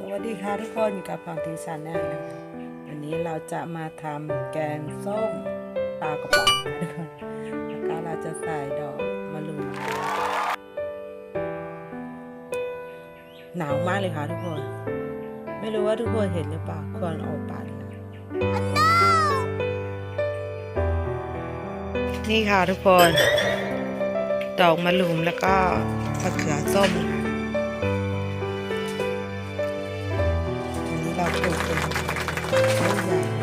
สวัสดีค่ะทุกคนอยู่กับพรทีชาแนลนะคะวันนี้เราจะมาทำแกงส้มปลากระป๋องนะคะทุกคนแล้วก็เราจะใส่ดอกมะรุมหนาวมากเลยค่ะทุกคน ไม่รู้ว่าทุกคนเห็นหรือเปล่าควรออกปากนะนี่ค่ะทุกคน ดอกมะรุมแล้วก็มะเขือส้มค่ะ อันนี้เ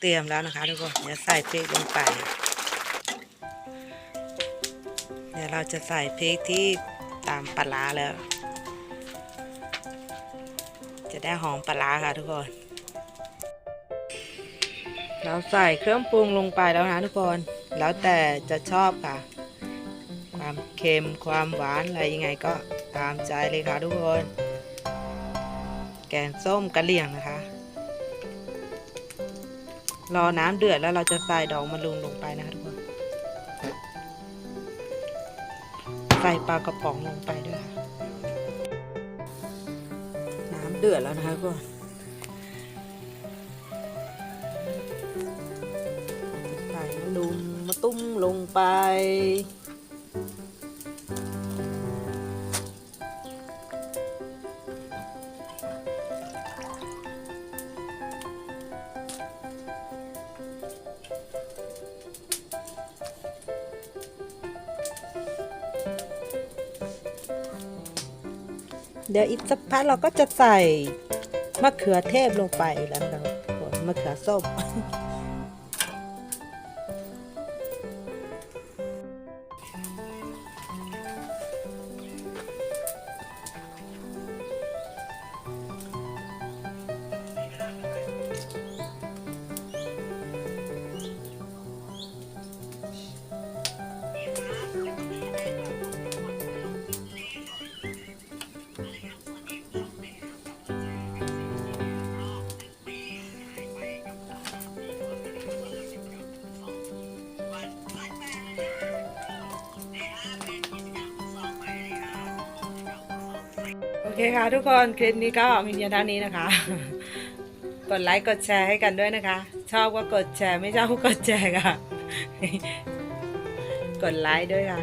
เตรียมแล้วนะคะทุกคนเดี๋ยวใส่พริกลงไป เดี๋ยวเราจะใส่พริกที่ตามปลาแล้ว จะได้หอมปลาร้าค่ะทุกคน เราใส่เครื่องปรุงลงไปแล้วนะทุกคน แล้วแต่จะชอบค่ะ ความเค็มความหวานอะไรยังไงก็ตามใจเลยค่ะทุกคน แกงส้มกะเหรี่ยงนะคะ รอน้ำเดือดแล้วเราจะใส่ดอกมะลุมลงไปนะคะทุกคน ใส่ปลากระป๋องลงไปด้วยค่ะน้ำเดือดแล้วนะคะทุกคนใส่มะลุมมะตุ้มลงไป เดี๋ยวอีกสักพักเราก็จะใส่มะเขือเทศลงไปแล้วนะมะเขือส้ม อเคค่ะทุกคนคลิปนี้ก็มีเพียงเท่านี้นะคะ กดไลค์กดแชร์ให้กันด้วยนะคะ ชอบก็กดแชร์ไม่ชอบก็กดแชร์ค่ะ กดไลค์ด้วยค่ะ